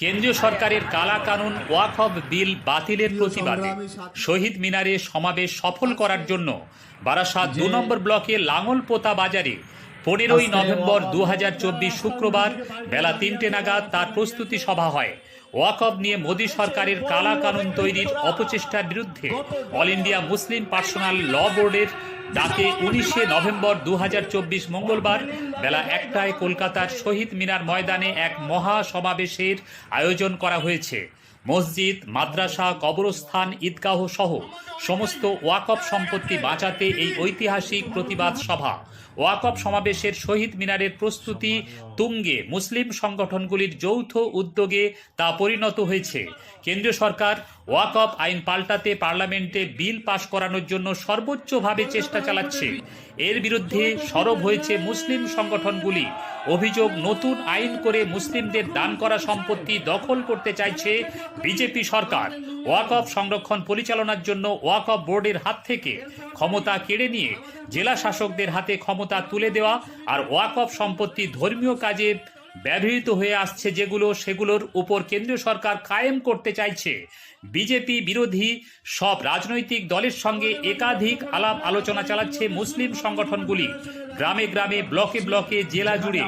কেন্দ্রীয় সরকারের কালা কানুন ওয়াকফ বিল বাতিলের প্রতিবাদে শহীদ মিনারে সমাবেশ সফল করার জন্য বারাসাত দু নম্বর ব্লকে লাঙলপোতা বাজারে পনেরোই নভেম্বর দু হাজার চব্বিশ শুক্রবার বেলা তিনটে নাগাদ তার প্রস্তুতি সভা হয়। ওয়াকফ নিয়ে মোদী সরকারের কালা কানুন তৈরির অপচেষ্টার বিরুদ্ধে all India Muslim personal law বোর্ডের ডাকে উনিশে নভেম্বর দু হাজার চব্বিশ মঙ্গলবার বেলা একটায় কলকাতার শহীদ মিনার ময়দানে এক মহা সমাবেশের আয়োজন করা হয়েছে। মসজিদ, মাদ্রাসা, কবরস্থান, ঈদগাহ সহ সমস্ত ওয়াকফ সম্পত্তি বাঁচাতে এই ঐতিহাসিক প্রতিবাদ সভা। ওয়াকফ সমাবেশের শহীদ মিনারের প্রস্তুতি তুঙ্গে মুসলিম সংগঠনগুলির যৌথ উদ্যোগে তা পরিণত হয়েছে। কেন্দ্রীয় সরকার ওয়াকফ আইন পাল্টাতে পার্লামেন্টে বিল পাশ করানোর জন্য সর্বোচ্চভাবে চেষ্টা চালাচ্ছে। এর বিরুদ্ধে সরব হয়েছে মুসলিম সংগঠনগুলি। অভিযোগ নতুন আইন করে মুসলিমদের দান করা সম্পত্তি দখল করতে চাইছে বিজেপি সরকার। ওয়াকফ সংরক্ষণ পরিচালনার জন্য ওয়াকফ বোর্ডের হাত থেকে ক্ষমতা কেড়ে নিয়ে জেলা শাসকদের হাতে ক্ষমতা তুলে দেওয়া আর ওয়াকফ সম্পত্তি ধর্মীয় কাজে ব্যবহৃত হয়ে আসছে যেগুলো সেগুলোর উপর কেন্দ্রীয় সরকার কায়েম করতে চাইছে। বিজেপি বিরোধী সব রাজনৈতিক দলের সঙ্গে একাধিক আলাপ আলোচনা চালাচ্ছে মুসলিম সংগঠনগুলি। গ্রামে গ্রামে, ব্লকে ব্লকে, জেলা জুড়ে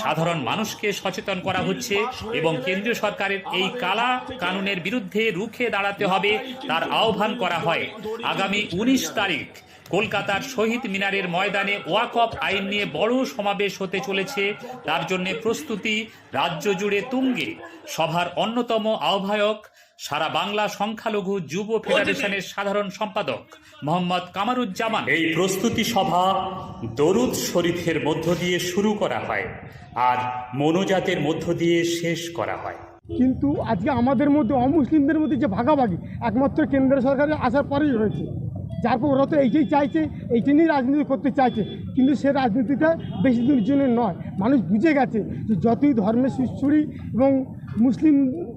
সাধারণ মানুষকে সচেতন করা হচ্ছে এবং কেন্দ্রীয় সরকারের এই কালা কানুনের বিরুদ্ধে রুখে দাঁড়াতে হবে, তার আহ্বান করা হয়। আগামী উনিশ তারিখ কলকাতার শহীদ মিনারের ময়দানে ওয়াকফ আইন নিয়ে বড় সমাবেশ হতে চলেছে। তার জন্য প্রস্তুতি রাজ্য জুড়ে তুঙ্গে। সভার অন্যতম আহ্বায়ক সারা বাংলা সংখ্যালঘু যুব ফেডারেশনের সাধারণ সম্পাদক মোহাম্মদ কামারুজ্জামান। এই প্রস্তুতি সভা দরুদ শরীফের মধ্য দিয়ে শুরু করা হয় আর মনোজাতের মধ্য দিয়ে শেষ করা হয়। কিন্তু আজকে আমাদের মধ্যে অমুসলিমদের মধ্যে যে ভাগাভাগি একমাত্র কেন্দ্র সরকারের আসার পরেই হয়েছে। যার পর ওরা তো এইটাই চাইছে, এইটা নিয়ে রাজনীতি করতে চাইছে। কিন্তু সে রাজনীতিটা বেশি দিনের জন্য নয়। মানুষ বুঝে গেছে যে যতই ধর্মের সুশ্রী এবং মুসলিম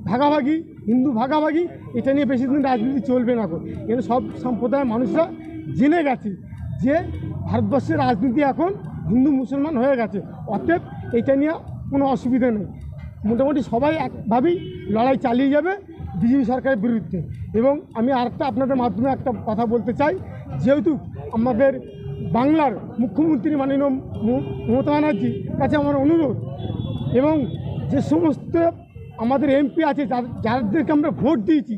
ভাগাভাগি, হিন্দু ভাগাভাগি, এটা নিয়ে বেশি দিন রাজনীতি চলবে না করে এখানে সব সম্প্রদায়ের মানুষরা জেনে গেছে যে ভারতবর্ষের রাজনীতি এখন হিন্দু মুসলমান হয়ে গেছে। অতএব এটা নিয়ে কোনো অসুবিধা নেই। মোটামুটি সবাই একভাবেই লড়াই চালিয়ে যাবে। বিজেপি সরকারের বিরুদ্ধে। এবং আমি আরেকটা আপনাদের মাধ্যমে একটা কথা বলতে চাই, যেহেতু আমাদের বাংলার মুখ্যমন্ত্রী মাননীয় মম- মমতা ব্যানার্জির কাছে আমার অনুরোধ, এবং যে সমস্ত আমাদের এমপি আছে যাদেরকে আমরা ভোট দিয়েছি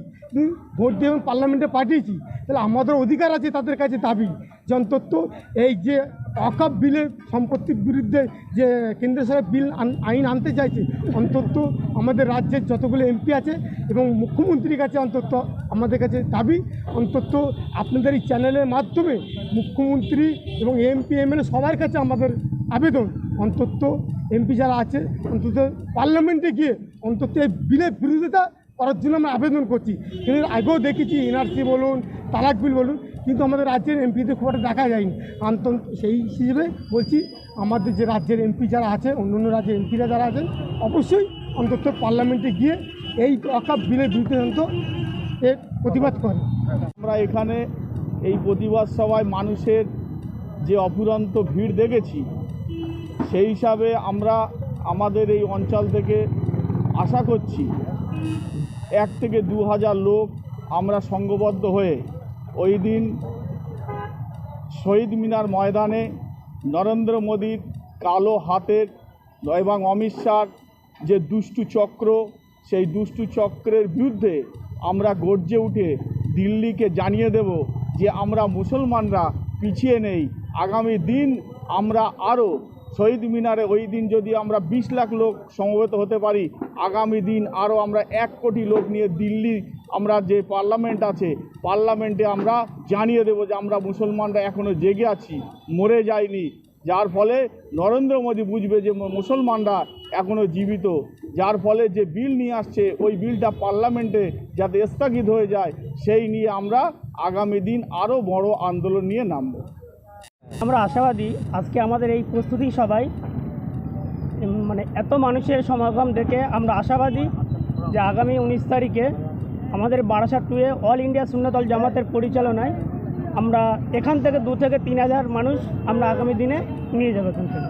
ভোট দিয়ে পার্লামেন্টে পাঠিয়েছি, তাহলে আমাদের অধিকার আছে তাদের কাছে দাবি। যে অন্তত এই যে অকাপ বিলের সম্পত্তির বিরুদ্ধে যে কেন্দ্র সরকার বিল আইন আনতে চাইছে, অন্তত আমাদের রাজ্যের যতগুলো এমপি আছে এবং মুখ্যমন্ত্রীর কাছে অন্তত আমাদের কাছে দাবি, অন্তত আপনাদের এই চ্যানেলের মাধ্যমে মুখ্যমন্ত্রী এবং এমপি এমএলএ সবার কাছে আমাদের আবেদন, অন্তত এমপি যারা আছে, অন্তত পার্লামেন্টে গিয়ে অন্তত এই বিলের বিরোধিতা করার জন্য আমরা আবেদন করছি। কিন্তু আগেও দেখেছি এনআরসি বলুন, তালাক বিল বলুন, কিন্তু আমাদের রাজ্যের এমপিদের খুব একটা দেখা যায়নি। আন্ত সেই হিসেবে বলছি, আমাদের যে রাজ্যের এমপি যারা আছে অন্য অন্য রাজ্যের এমপিরা যারা আছেন, অবশ্যই অন্তত পার্লামেন্টে গিয়ে এই অকাপ বিলের বিরুদ্ধে অন্তত এর প্রতিবাদ করে। আমরা এখানে এই প্রতিবাদ সভায় মানুষের যে অফুরন্ত ভিড় দেখেছি, সেই হিসাবে আমরা আমাদের এই অঞ্চল থেকে আশা করছি এক থেকে দু হাজার লোক আমরা সংঘবদ্ধ হয়ে ওই দিন শহীদ মিনার ময়দানে নরেন্দ্র মোদীর কালো হাতের এবং অমিত শাহর যে দুষ্টু চক্র, সেই দুষ্টু চক্রের বিরুদ্ধে আমরা গর্জে উঠে দিল্লিকে জানিয়ে দেব যে আমরা মুসলমানরা পিছিয়ে নেই। আগামী দিন আমরা আরও শহীদ মিনারে ওই দিন যদি আমরা বিশ লাখ লোক সমবেত হতে পারি, আগামী দিন আরও আমরা এক কোটি লোক নিয়ে দিল্লি আমরা যে পার্লামেন্ট আছে, পার্লামেন্টে আমরা জানিয়ে দেব যে আমরা মুসলমানরা এখনও জেগে আছি, মরে যায়নি। যার ফলে নরেন্দ্র মোদী বুঝবে যে মুসলমানরা এখনও জীবিত। যার ফলে যে বিল নিয়ে আসছে, ওই বিলটা পার্লামেন্টে যাতে স্থগিত হয়ে যায়, সেই নিয়ে আমরা আগামী দিন আরও বড় আন্দোলন নিয়ে নামব। আমরা আশাবাদী আজকে আমাদের এই প্রস্তুতি সবাই মানে এত মানুষের সমাগম দেখে আমরা আশাবাদী যে আগামী উনিশ তারিখে আমাদের বারাসাত টুয়ে অল ইন্ডিয়া শূন্যতল জামাতের পরিচালনায় আমরা এখান থেকে দু থেকে তিন হাজার মানুষ আমরা আগামী দিনে নিয়ে যাব এখান থেকে।